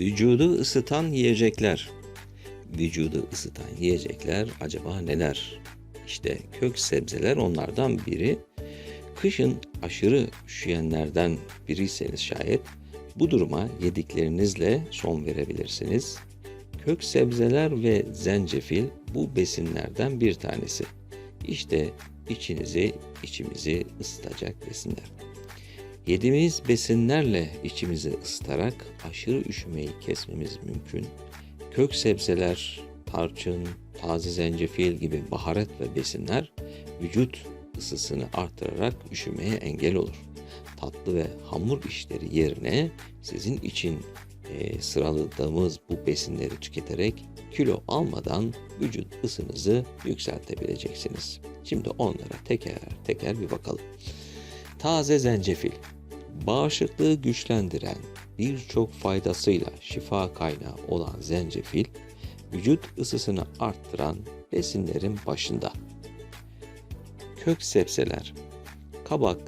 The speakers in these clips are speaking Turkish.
Vücudu ısıtan yiyecekler. Vücudu ısıtan yiyecekler acaba neler? İşte kök sebzeler onlardan biri. Kışın aşırı üşüyenlerden biriyseniz şayet bu duruma yediklerinizle son verebilirsiniz. Kök sebzeler ve zencefil bu besinlerden bir tanesi. İşte içinizi, içimizi ısıtacak besinler. Yediğimiz besinlerle içimizi ısıtarak aşırı üşümeyi kesmemiz mümkün. Kök sebzeler, tarçın, taze zencefil gibi baharat ve besinler vücut ısısını artırarak üşümeye engel olur. Tatlı ve hamur işleri yerine sizin için e, sıraladığımız bu besinleri tüketerek kilo almadan vücut ısınızı yükseltebileceksiniz. Şimdi onlara teker teker bir bakalım. Taze zencefil bağışıklığı güçlendiren birçok faydasıyla şifa kaynağı olan zencefil vücut ısısını arttıran besinlerin başında. Kök sebzeler, kabak,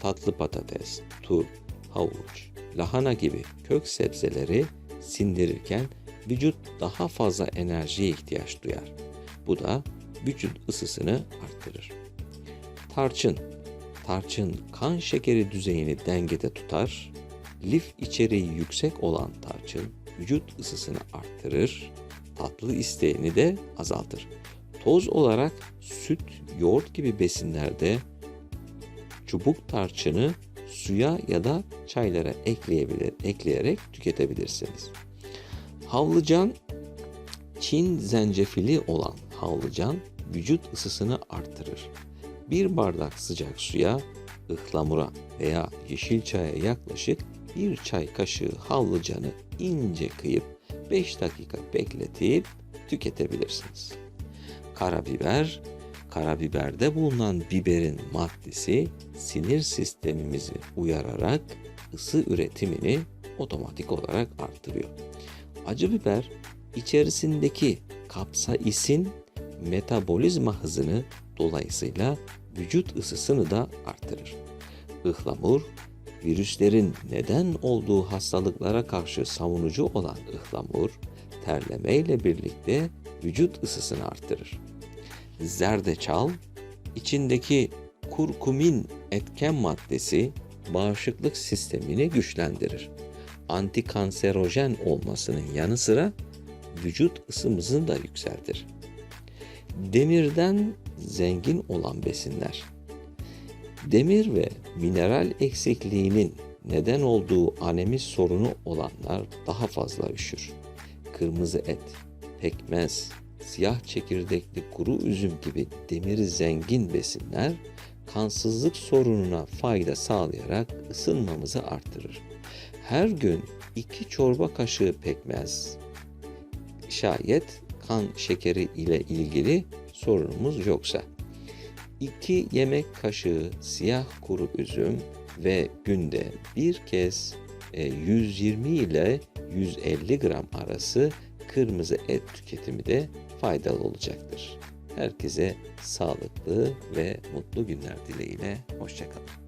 tatlı patates, turp, havuç, lahana gibi kök sebzeleri sindirirken vücut daha fazla enerjiye ihtiyaç duyar. Bu da vücut ısısını arttırır. Tarçın, tarçın kan şekeri düzeyini dengede tutar. Lif içeriği yüksek olan tarçın vücut ısısını arttırır, tatlı isteğini de azaltır. Toz olarak süt, yoğurt gibi besinlerde çubuk tarçını suya ya da çaylara ekleyebilir, ekleyerek tüketebilirsiniz. Havlıcan, Çin zencefili olan havlıcan vücut ısısını artırır. Bir bardak sıcak suya, ıhlamura veya yeşil çaya yaklaşık bir çay kaşığı havlıcanı ince kıyıp 5 dakika bekletip tüketebilirsiniz. Karabiber, karabiberde bulunan biberin maddesi sinir sistemimizi uyararak ısı üretimini otomatik olarak artırıyor. Acı biber içerisindeki kapsaisin metabolizma hızını dolayısıyla vücut ısısını da artırır. Ihlamur, virüslerin neden olduğu hastalıklara karşı savunucu olan ıhlamur, terleme ile birlikte vücut ısısını artırır. Zerdeçal, içindeki kurkumin etken maddesi bağışıklık sistemini güçlendirir. Antikanserojen olmasının yanı sıra vücut ısımızı da yükseltir. Demirden zengin olan besinler. Demir ve mineral eksikliğinin neden olduğu anemi sorunu olanlar daha fazla üşür. Kırmızı et, pekmez, siyah çekirdekli kuru üzüm gibi demir zengin besinler kansızlık sorununa fayda sağlayarak ısınmamızı artırır. Her gün 2 çorba kaşığı pekmez, şayet kan şekeri ile ilgili sorunumuz yoksa. 2 yemek kaşığı siyah kuru üzüm ve günde bir kez e, 120 ile 150 gram arası kırmızı et tüketimi de faydalı olacaktır. Herkese sağlıklı ve mutlu günler dileğiyle. Hoşçakalın.